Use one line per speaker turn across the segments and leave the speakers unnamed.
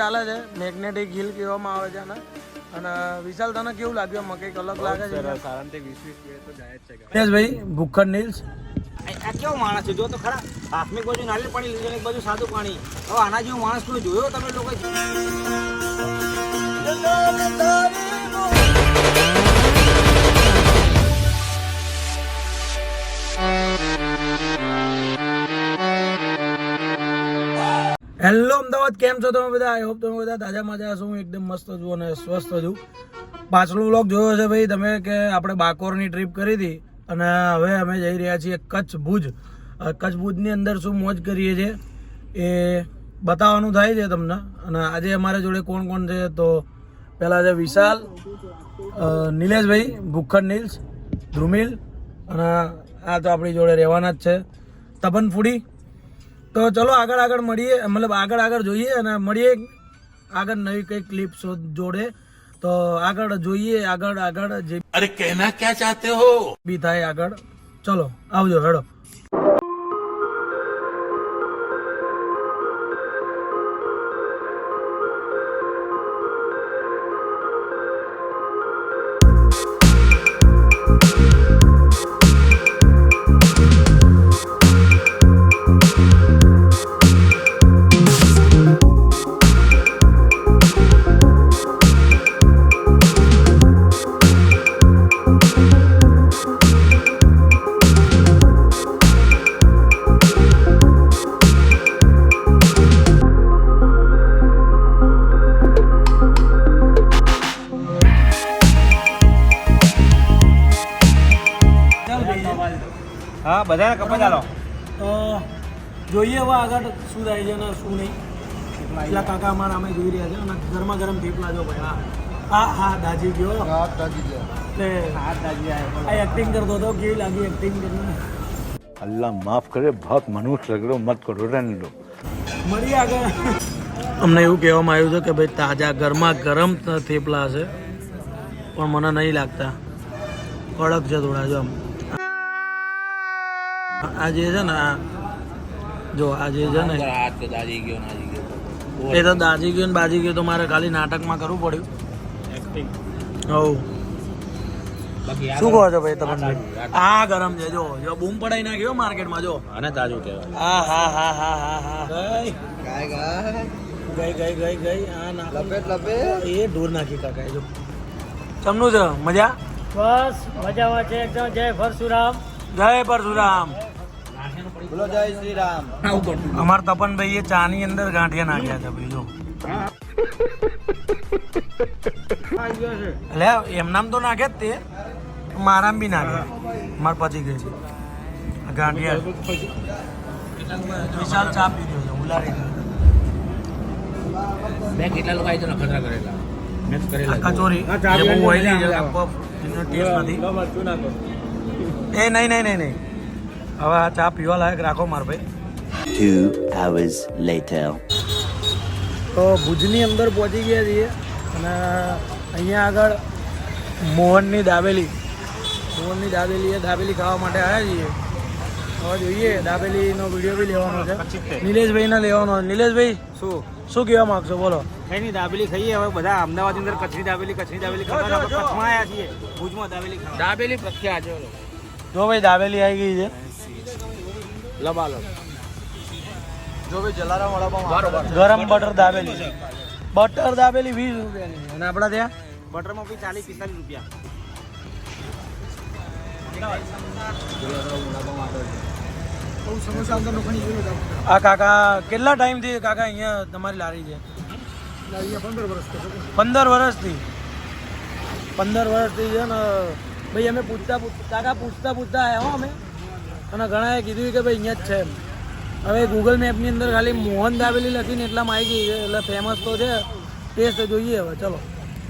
ચાલે છે. Magnetic hill કહેવામાં આવે છે આને. અને વિશાલ તને કેવું લાગ્યું? આમાં કંઈક અલગ લાગે છે ભાઈ ભૂખર નીલ્સ.
આ કેવો માણસ છે? જો તો ખરા. હાથમાં બાજુ નારિયેળ પાણી લીધું એક બાજુ સાદું પાણી. હવે આના જેવો માણસ કોઈ જોયો તમે લોકો
હેલો અમદાવાદ. કેમ છો તમે બધા? આઈ હોપ તમે બધા તાજા મજા હશો. હું એકદમ મસ્ત છું અને સ્વસ્થ છું. પાછલો વ્લોગ જોયો છે ભાઈ તમે કે આપણે બાકોરની ટ્રીપ કરી હતી અને હવે અમે જઈ રહ્યા છીએ કચ્છ ભુજ. કચ્છ ભુજની અંદર શું મોજ કરીએ છીએ એ બતાવવાનું થાય છે તમને. અને આજે અમારા જોડે કોણ કોણ છે તો પહેલાં છે વિશાલ નિલેશભાઈ ભૂખર નીલ્સ, ધ્રુમિલ અને આ તો આપણી જોડે રહેવાના જ છે. તપન ફૂડી તો ચલો આગળ આગળ મળીએ મતલબ આગળ આગળ જોઈએ અને મળીએ આગળ નવી કઈ ક્લિપ જોડે. તો આગળ જોઈએ આગળ આગળ જે
અરે કહેના ક્યાં ચાહતે હો?
બી થાય આગળ. ચલો આવજો હેડો.
બધાને કપા ચાલો
જોઈએ હવે આગળ શું થાય છે અને શું નહીં. એટલા કાકા અમારા અમે જોઈ રહ્યા છે અને ગરમા ગરમ થેપલા જો ભાઈ હા. હા દાજી ગયો. હા દાજી ગયો. એટલે હા દાજી આ એક્ટિંગ કરતો હતો કેવી લાગી એક્ટિંગ કરીને
અલ્લાહ માફ કરે ભક મનુષ્ય લગડો મત કરો રન લો
મળી આગળ. અમને એવું કહેવામાં આવ્યું છે કે ભાઈ તાજા ગરમા ગરમ થેપલા હશે પણ મને નહીં લાગતા. કડક છે થોડા જો આમ. આ જે છે ને આ જો આજે છે ને એ તો દાજી ગયો ને બાજી ગયો તો મારે ખાલી નાટકમાં કરવું પડ્યું. હવ શું કહો છો ભાઈ તમને આ ગરમ છે જો જો બૂમ પડાઈ નાખ્યો માર્કેટમાં જો.
અને તાજું કહેવાય.
હા હા હા હા હા હા. ગઈ. ગઈ ગઈ. ગઈ ગઈ આ ના લપેટ લપેટ. એ ઢોર નાખી કાકા જો. તમનું છે? મજા?
બસ મજામાં છે એકદમ. જય પરશુરામ.
જય પરશુરામ.
બોલો જય શ્રી રામ
અમાર તપનભાઈ એ ચાની અંદર ગાંઠિયા નાખ્યા છે ભાઈ જો એટલે એમ નામ તો નાખે જ તે. મારામ બી નાખે. માર પછી ગઈ છે. ગાંઠિયા વિશાલ ચા પીધો છે ઉલારી ગયો
મેં કેટલા લોકો આવી તો નખતરા કરેલા? મેં કરેલા
કચોરી ટેસ્ટ નથી. એ નહીં નહીં નહીં નહીં. હવે આ ચા પીવા લાયક રાખો માર ભાઈ.
Two hours later.
તો ભુજની અંદર પહોંચી ગયા છીએ અને અહીંયા આગળ મોહનની દાબેલી. મોહનની દાબેલી એ દાબેલી ખાવા માટે આવ્યા છીએ. હવે જોઈએ દાબેલીનો વીડિયો બી લેવાનો છે. નિલેશભાઈને લેવાનો. નિલેશભાઈ
શું?
શું કહેવા માંગશો? બોલો.
કઈ નહીં દાબેલી ખાઈએ? હવે બધા અમદાવાદ અંદર કચ્છની દાબેલી કચ્છની દાબેલી કચ્છમાં આવ્યા છીએ. ભુજમાં દાબેલી
દાબેલી પ્રખ્યાત છે
જો ભાઈ દાબેલી આવી ગઈ છે.
લબાલો.
ગરમ બટર દાબેલી. બટર દાબેલી વીસ રૂપિયાની. છે. અને આપણા ત્યાં?
બટરમાં બી ચાલીસ પિસ્તાલીસ રૂપિયા.
આ કાકા કેટલા ટાઈમથી કાકા અહીંયા તમારી લારી છે? પંદર વર્ષથી. પંદર વર્ષથી છે ને ભાઈ અમે પૂછતા પૂછતા કાકા પૂછતા પૂછતા આવ્યા હો અમે. અને ઘણાએ કીધું કે ભાઈ અહીંયા જ છે એમ. હવે ગૂગલ મેપની અંદર ખાલી મોહન દાબેલી લખીને એટલામાં આવી ગઈ એટલે ફેમસ તો છે. ટેસ્ટ જોઈએ હવે, ચલો.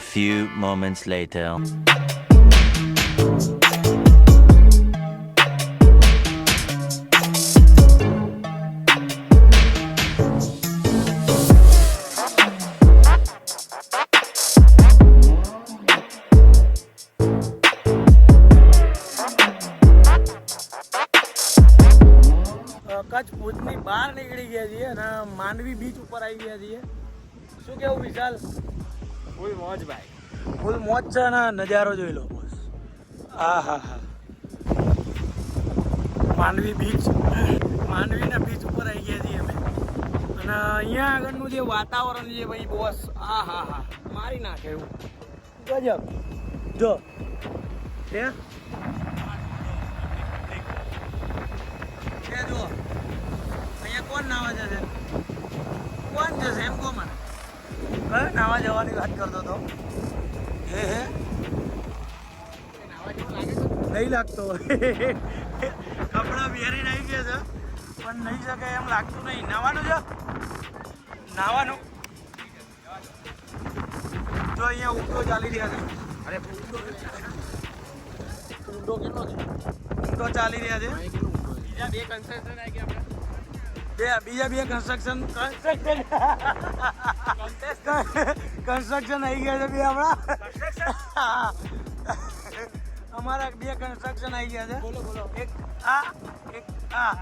A few moments later.
Mandvi beach ઉપર આવી ગયા છીએ. શું કેવું વિશાલ?
ફૂલ મોજ ભાઈ.
ફૂલ મોજ છે ને નજારો જોઈ લો. બોસ હા હા હા. માંડવી બીચ માંડવીના બીચ ઉપર આવી ગયા છીએ અમે. અને અહીંયા આગળનું જે વાતાવરણ છે ભાઈ બોસ આ હા હા. મારી નાખે એવું. ગજબ. જો. તે તે જુઓ અહીંયા કોણ નાવા જશે? નાવા જવાની વાત કરતો હતો હે હે. નહીં લાગતો. કપડા પહેરી નહીં ગયા છે. પણ નહીં શકે એમ લાગતું નહીં. નાવાનું છે નાવાનું. જો અહીંયા ઊંટો ચાલી રહ્યા છે. અરે ઊંટો કેટલો છે? ઊંટો ચાલી રહ્યા છે.
બીજા બે કન્સ્ટ્રક્શન આવી ગયા આપણે.
બે બીજા બે કન્સ્ટ્રક્શન કન્સ્ટ્રક્શન આવી ગયા છે બે આપણા અમારા બે કન્સ્ટ્રક્શન આવી ગયા છે. બોલો બોલો. એક આ એક આ.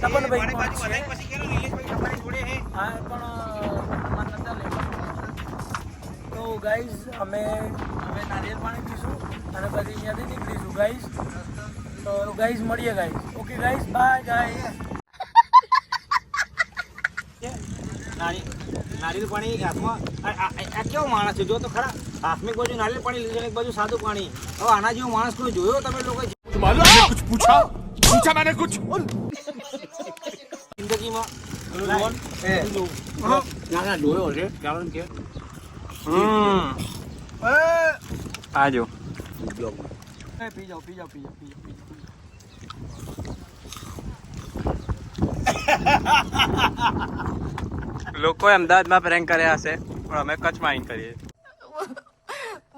તપનભાઈ પણ છે?
પછી હે.
હા પણ તો ગાઈઝ અમે હવે નારિયેળ પાણી પીશું અને પછી અહીંયાથી નીકળીશું ગાઈઝ તો ગાઈઝ મળીએ guys okay guys bye guys
નારિયેલ નારિયેળ પાણી હાથમાં આ- આ આ કેવો માણસ છે? જો તો ખરા. હાથમાં એક બાજુ નારિયેળ પાણી લીધું એક બાજુ સાદું પાણી. હવે આના જેવો માણસ કોઈ જોયો તમે લોકો
पूछा मैंने कुछ
ज़िंदगी में हाँ। हम्म। आ जाओ। पी
जाओ में प्रैंक करे ऐसे और हमें कच माइन करिए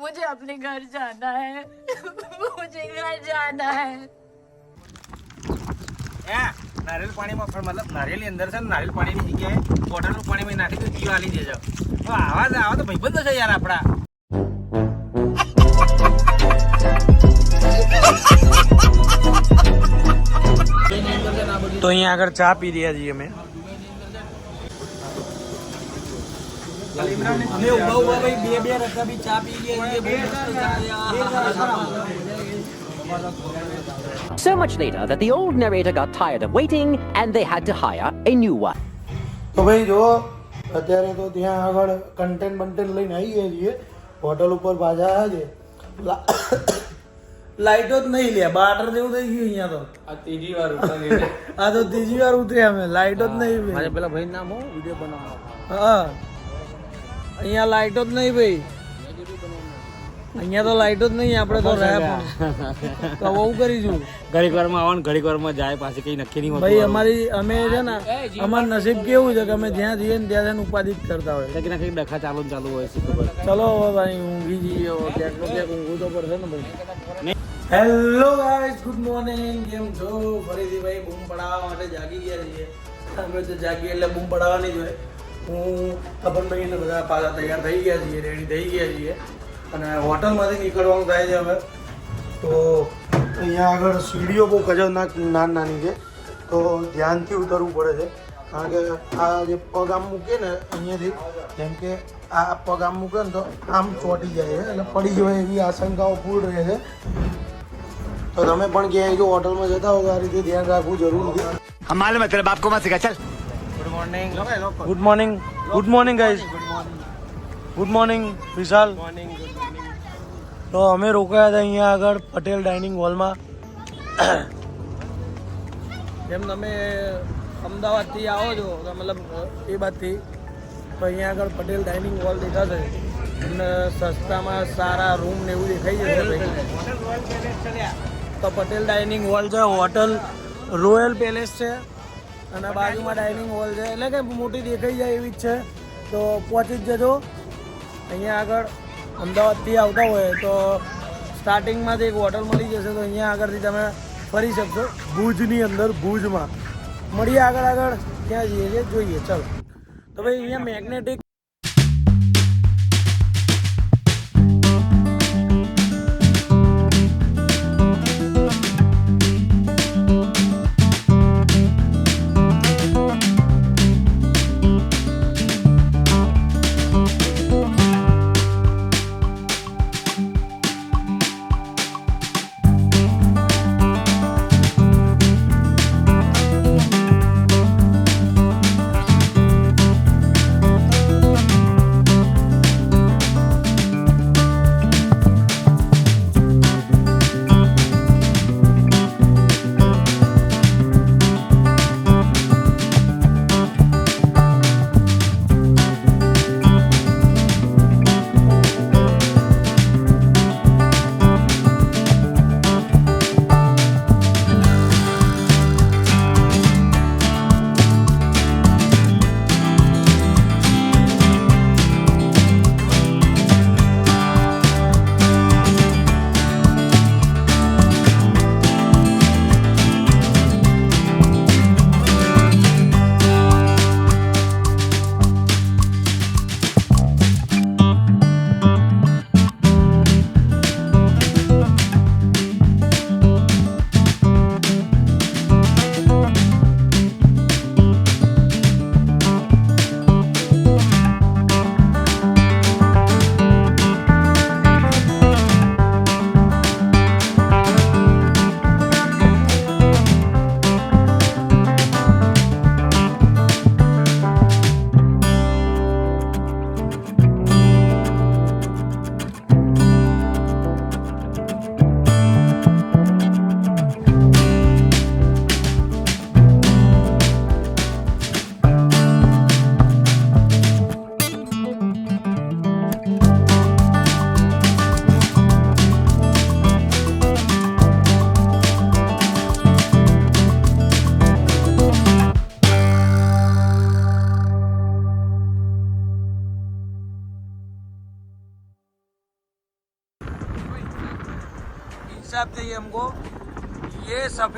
मुझे अपने घर जाना है। मुझे घर जाना है।
હે નારિયેળ પાણીમાં પણ મતલબ નારિયેલની અંદર છે ને નારિયેળ પાણીની જગ્યાએ બોટલનું પાણી મેં નાખી દીધું પીવા આલી દેજો. તો આવા જ- આવા તો ભાઈબંધો છે યાર આપણા.
તો અહીંયા આગળ ચા પી રહ્યા છીએ અમે. બે બે રસ્તા બી ચા પી ગયા
So much later that the old narrator got tired of waiting and they had to hire a new one.
તો ભાઈ જો અત્યારે તો ત્યાં આગળ કન્ટેન્ટ બન્ટેન્ટ લઈને આવી ગયા છીએ. હોટલ ઉપર પાછા આવ્યા છે. લાઈટો જ નહીં લે બાટર જેવું થઈ ગયું અહીંયા તો.
આ ત્રીજી વાર ઉતરી
આ તો ત્રીજી વાર ઉતર્યા અમે લાઈટો જ નહીં
મારે
ભાઈ
પેલા ભાઈ નામ હું વીડિયો બનાવવાનો.
હા. અહીંયા લાઈટો જ નહીં ભાઈ. અહીંયા તો લાઈટો જ નહીં આપણે તો રહ્યા પણ તો બહુ કરીશું
ઘડીક વારમાં આવવાનું ઘડીક વારમાં જાય પાછી કઈ નક્કી નહીં
ભાઈ અમારી અમે છે ને અમારું નસીબ કેવું છે કે અમે જ્યાં જઈએ ને ત્યાં ત્યાં ઉપાધિ જ કરતા હોય.
કંઈક ના કંઈક ડખા ચાલુ ચાલુ હોય છે
ચલો હવે ભાઈ ઊંઘી જઈએ ક્યાંક ને ક્યાંક ઊંઘવું તો પડશે ને ભાઈ. હેલો ગાઈસ ગુડ મોર્નિંગ કેમ છો? ફરીથી ભાઈ બૂમ પડાવવા માટે જાગી ગયા છીએ. અમે તો જાગીએ એટલે બૂમ પડાવવાની જ હોય. હું તપનભાઈ ને બધા પાછા તૈયાર થઈ ગયા છીએ રેડી થઈ ગયા છીએ. અને હોટલમાંથી નીકળવાનું થાય છે હવે. તો અહીંયા આગળ સીડીઓ બહુ ખતરનાક નાની નાની છે. તો ધ્યાનથી ઉતરવું પડે છે. કારણ કે આ જે પગ આમ મૂકે ને અહીંયાથી જેમ કે આ પગ આમ મૂકે ને તો આમ ચોટી જાય છે. એટલે પડી જવાય એવી આશંકાઓ ફૂલ રહે છે. તો તમે પણ ક્યાંય જો હોટલમાં જતા હો તો આ રીતે ધ્યાન રાખવું જરૂરી છે.
માલુમ હે તેરે બાપ કો? મત સિખા ચલ
good morning
good morning good morning guys good morning Vishal તો અમે રોકાયા હતા અહીંયા આગળ પટેલ ડાઇનિંગ હોલમાં. જેમ તમે અમદાવાદથી આવો છો તો મતલબ એ બાદથી તો અહીંયા આગળ પટેલ ડાઇનિંગ હોલ દેખાશે. તમને સસ્તામાં સારા રૂમ ને એવું દેખાઈ જશે તો પટેલ ડાઇનિંગ હોલ છે હોટલ રોયલ પેલેસ છે અને બાજુમાં ડાઇનિંગ હોલ છે એટલે કે મોટી દેખાઈ જાય એવી જ છે. તો પહોંચી જ જજો. અહીંયા આગળ અમદાવાદથી આવતા હોય તો સ્ટાર્ટિંગમાંથી એક હોટલ મળી જશે તો અહીંયા આગળથી તમે ફરી શકશો ભુજની અંદર, ભુજમાં. મળીએ આગળ આગળ. ક્યાં જઈએ છીએ, જોઈએ, ચલો. તો ભાઈ, અહીંયા મેગ્નેટિક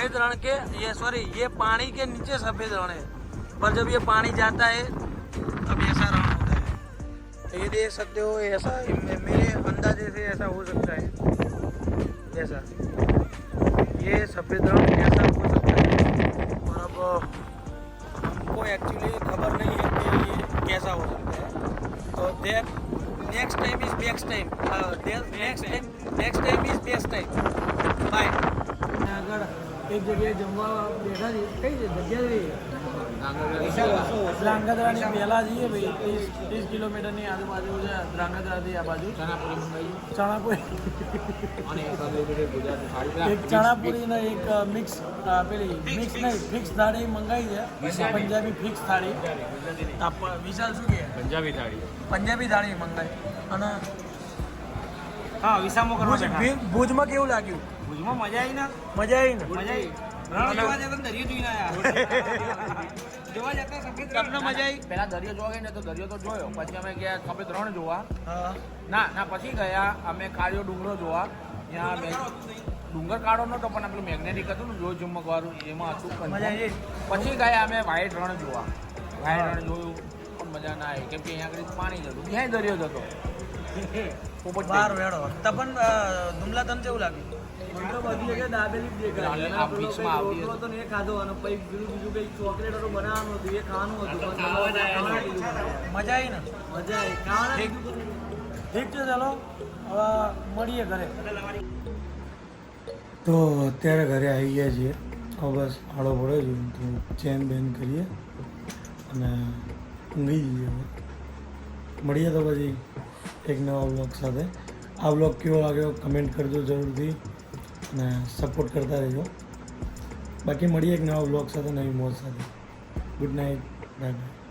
सफ़ेद रण के, ये सॉरी ये पानी के नीचे सफ़ेद रण है। पर जब ये पानी जाता है तब ऐसा रण होता है। तो ये देख सकते हो ऐसा मेरे अंदाजे से ऐसा हो सकता है। जैसा। ये सफ़ेद रण ऐसा हो सकता है। और अब, हमको एक्चुअली खबर नहीं है कि ये कैसा हो सकता है। तो देख next time is best time next time next time is best time bye नगर એક જગ્યાએ જમવા બેઠા છીએ. કઈ જગ્યા જગ્યા ધ્રાંગધ્રાની પહેલા જઈએ ભાઈ. ત્રીસ ત્રીસ કિલોમીટરની આજુબાજુ છે ધ્રાંગધ્રાથી આ બાજુ. ચણાપુરી. એક ચણાપુરી ને એક મિક્સ પેલી મિક્સ નહીં ફિક્સ થાળી મંગાવી છે. પંજાબી ફિક્સ થાળી. વિશાલ શું કે?
પંજાબી થાળી.
પંજાબી થાળી મંગાવી અને
હા વિસામો કરવા
ભુજ
બેઠા.
ભુજમાં કેવું લાગ્યું?
ભુજમાં મજા આવી ને?
મજા આવી ને?
મજા આવી રણ જોવા જતા દરિયો જોવા જતા સફેદ રણ.
તમને મજા આવી
પેલા દરિયો જોવા ગયા ને તો દરિયો તો જોયો. પછી અમે ગયા સફેદ રણ જોવા. ના ના પછી ગયા. અમે કાળિયો ડુંગરો જોવા. ત્યાં ડુંગર કાળો નતો પણ આપણું મેગ્નેટિક હતું ને જોયું ચુમ્બક વાળું એમાં હતું
મજા આવી
પછી ગયા અમે વ્હાઈટ રણ જોવા. વ્હાઈટ રણ જોયું. પણ મજા ના આવી. કેમ કે અહીંયા આગળ પાણી જ હતું. ક્યાંય દરિયો જ હતો પોપટ
બાર વેડો. તપન ધુમલા તમને કેવું લાગ્યું. મને તો બધી જગ્યાએ દાબેલી જ દેખાય. તો ને એ ખાધો અને પછી બીજું બીજું કંઈ ચોકલેટ હતું બનાવવાનું હતું એ ખાવાનું હતું. મજા આવી ને? મજા આવી ખાવાના ઠીક છે ચાલો. હવે મળીએ ઘરે. તો અત્યારે ઘરે આવી ગયા છીએ. હવે બસ આડો પડ્યો છે. તો ચેન બેન કરીએ અને ઊંઘી જઈએ હવે. મળીએ તો પછી. એક નવા બ્લોગ સાથે. આ બ્લોગ કેવો લાગ્યો કમેન્ટ કરજો જરૂરથી અને સપોર્ટ કરતા રહેજો. બાકી મળીએ એક નવા બ્લોગ સાથે, નવી મોજ સાથે. Good night bye bye